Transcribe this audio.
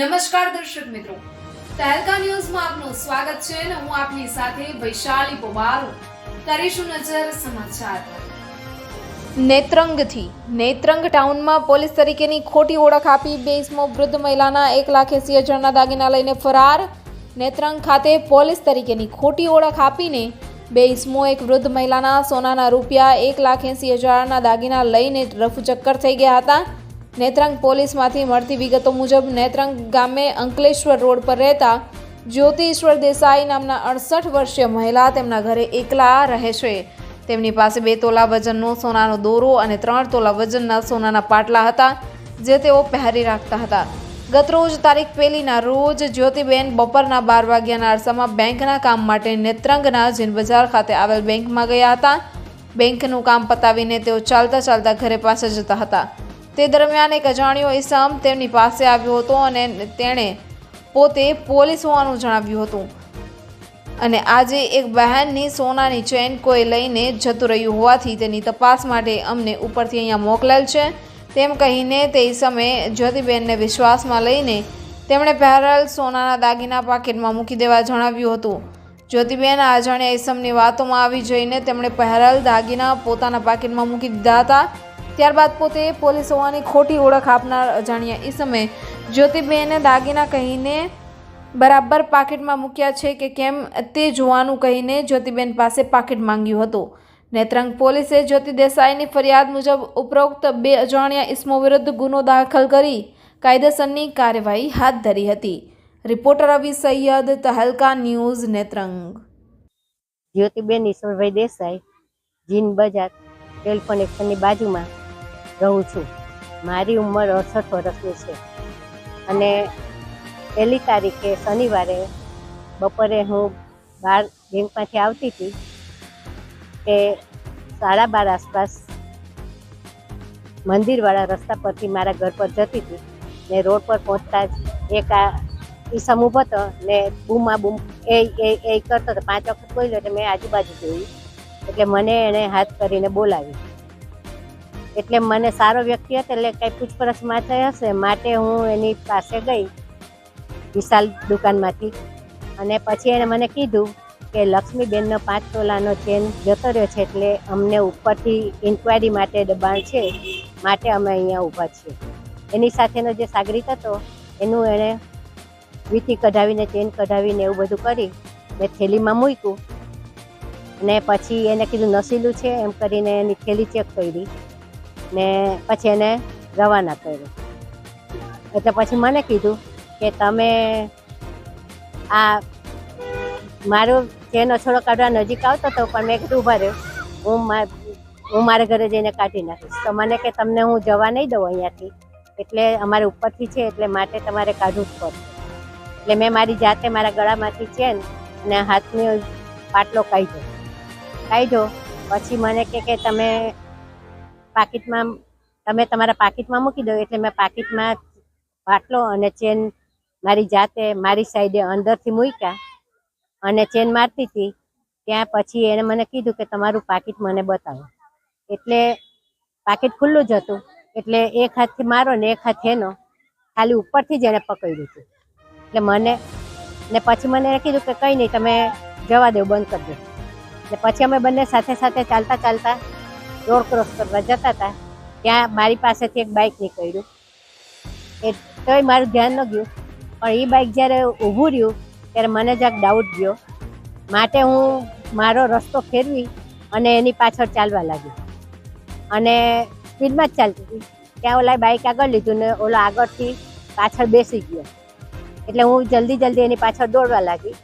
નમસ્કાર દર્શક મિત્રો. તહેલકા ન્યૂઝમાં આપનું સ્વાગત છે અને હું આપની સાથે વૈશાલી પોબારો કરીશું નજર સમાચાર. નેત્રંગથી, નેત્રંગ ટાઉનમાં પોલીસ તરીકેની ખોટી ઓળખ આપી બેસમો વૃદ્ધ મહિલાના એક લાખ એસી હજારના દાગીના લઈને ફરાર. નેત્રંગ ખાતે પોલીસ તરીકેની ખોટી ઓળખ આપીને બે ઇસમો એક વૃદ્ધ મહિલાના સોનાના રૂપિયા એક લાખ એંસી હજારના દાગીના લઈને રફુચક્કર થઈ ગયા હતા. નેત્રંગ પોલીસમાંથી મળતી વિગતો મુજબ નેત્રંગ ગામે અંકલેશ્વર રોડ પર રહેતા જ્યોતિશ્વર દેસાઈ નામના અડસઠ વર્ષીય મહિલા તેમના ઘરે એકલા રહે છે. તેમની પાસે બે તોલા વજનનો સોનાનો દોરો અને ત્રણ તોલા વજનના સોનાના પાટલા હતા, જે તેઓ પહેરી રાખતા હતા. ગતરોજ તારીખ પહેલીના રોજ જ્યોતિબેન બપોરના બાર વાગ્યાના અરસામાં બેંકના કામ માટે નેત્રંગના જીનબજાર ખાતે આવેલ બેંકમાં ગયા હતા. બેંકનું કામ પતાવીને તેઓ ચાલતા ચાલતા ઘરે પાસે જતા હતા. તે દરમિયાન એક અજાણ્યો ઇસમ તેમની પાસે આવ્યો હતો અને તેણે પોતે પોલીસ હોવાનું જણાવ્યું હતું. અને આજે એક બહેનની સોનાની ચેન કોઈ લઈને જતું રહ્યું હોવાથી તેની તપાસ માટે અમને ઉપરથી અહીંયા મોકલેલ છે. તેમ કહીને તે સમયે જ્યોતિબેનને વિશ્વાસમાં લઈને તેમણે પહેરેલ સોનાના દાગીના પાકેટમાં મૂકી દેવા જણાવ્યું હતું. જ્યોતિબેન આ અજાણ્યા ઈસમની વાતોમાં આવી જઈને તેમણે પહેરેલ દાગીના પોતાના પાકેટમાં મૂકી દીધા હતા. ત્યારબાદ પોતે પોલીસ હોવાની ખોટી ઓળખ આપનાર અજાણ્યા ઈસમે જ્યોતિબેને દાગીના કહીને બરાબર પાકીટમાં મૂક્યા છે કે કેમ તે જોવાનું કહીને જ્યોતિબેન પાસે પાકીટ માંગ્યું હતું. નેત્રંગ પોલીસે જ્યોતિ દેસાઈની ફરિયાદ મુજબ ઉપરોક્ત બે અજાણ્યા ઇસમો વિરુદ્ધ ગુનો દાખલ કરી કાયદેસરની કાર્યવાહી હાથ ધરી હતી. Reporter Ravi Sayed, Tehelka news, Netrang. Jyotiben Ishwarbhai Desai જીન બજાર ટેલિફોન એક્શનની બાજુમાં રહું છું. મારી ઉંમર અડસઠ વર્ષની છે. અને પહેલી તારીખે શનિવારે બપોરે હું બાર બેંકમાંથી આવતી હતી કે સાડા બાર આસપાસ મંદિરવાળા રસ્તા પરથી મારા ઘર પર જતી હતી. ને રોડ પર પહોંચતા જ એક આ ઈસમ ઊભો હતો ને બૂમા બૂમ એ એ એ કરતો હતો. પાંચ વખત બોલ્યો એટલે મેં આજુબાજુ જોયું. એટલે મને એણે હાથ કરીને બોલાવી એટલે મને સારો વ્યક્તિ હતો, એટલે કંઈ પૂછપરછ માટે હશે. માટે હું એની પાસે ગઈ, વિશાલ દુકાનમાંથી. અને પછી એણે મને કીધું કે લક્ષ્મીબેનનો પાંચ તોલાનો ચેન જતો રહ્યો છે, એટલે અમને ઉપરથી ઇન્કવાયરી માટે દબાણ છે. માટે અમે અહીંયા ઊભા છીએ. એની સાથેનો જે સાગરીત હતો, એનું એણે વીતી કઢાવીને, ચેન કઢાવીને એવું બધું કરી, ને થેલીમાં મૂક્યું. ને પછી એને કીધું, નસીલું છે, એમ કરીને એની થેલી ચેક કરી. ને પછી એને રવાના કર્યો. એટલે પછી મને કીધું કે તમે આ મારો ચેન અછોડો કાઢવા નજીક આવતો હતો પણ મેં કીધું, ઊભા રહ્યો હું હું મારા ઘરે જઈને કાઢી નાખીશ. તો મને કે, તમને હું જવા નહીં દઉં અહીંયાથી. એટલે અમારે ઉપરથી છે, એટલે માટે તમારે કાઢવું જ પડશે. એટલે મેં મારી જાતે મારા ગળામાંથી ચેન અને હાથની પાટલો કાઢ્યો. કાઢ્યો. પછી મને કે તમે પાકીટમાં તમે તમારા પાકીટમાં મૂકી દો એટલે મેં પાકીટમાં બાટલો અને ચેન મારી જાતે મારી સાઈડે અંદરથી મૂક્યા અને ચેન મારતી હતી. ત્યાં પછી એને મને કીધું કે તમારું પાકીટ મને બતાવો. એટલે પાકીટ ખુલ્લું જ હતું. એટલે એક હાથથી મારો ને એક હાથ એનો. ખાલી ઉપરથી જ એને પકડ્યું હતું. એટલે મને, ને પછી મને એને કીધું કે કંઈ નહીં, તમે જવા દો, બંધ કરી દો. એટલે પછી અમે બંને સાથે સાથે ચાલતા ચાલતા રોડ ક્રોસ કરવા જતા હતા, ત્યાં મારી પાસેથી એક બાઇક નીકળ્યું. એ તોય મારું ધ્યાન ન ગયું, પણ એ બાઇક જ્યારે ઊભું રહ્યું, ત્યારે મને જરાક ડાઉટ ગયો. માટે હું મારો રસ્તો ફેરવી અને એની પાછળ ચાલવા લાગી. અને સ્પીડમાં જ ચાલતી હતી. ત્યાં ઓલા બાઇક આગળ લીધું ને ઓલો આગળથી પાછળ બેસી ગયો. એટલે હું જલ્દી જલ્દી એની પાછળ દોડવા લાગી.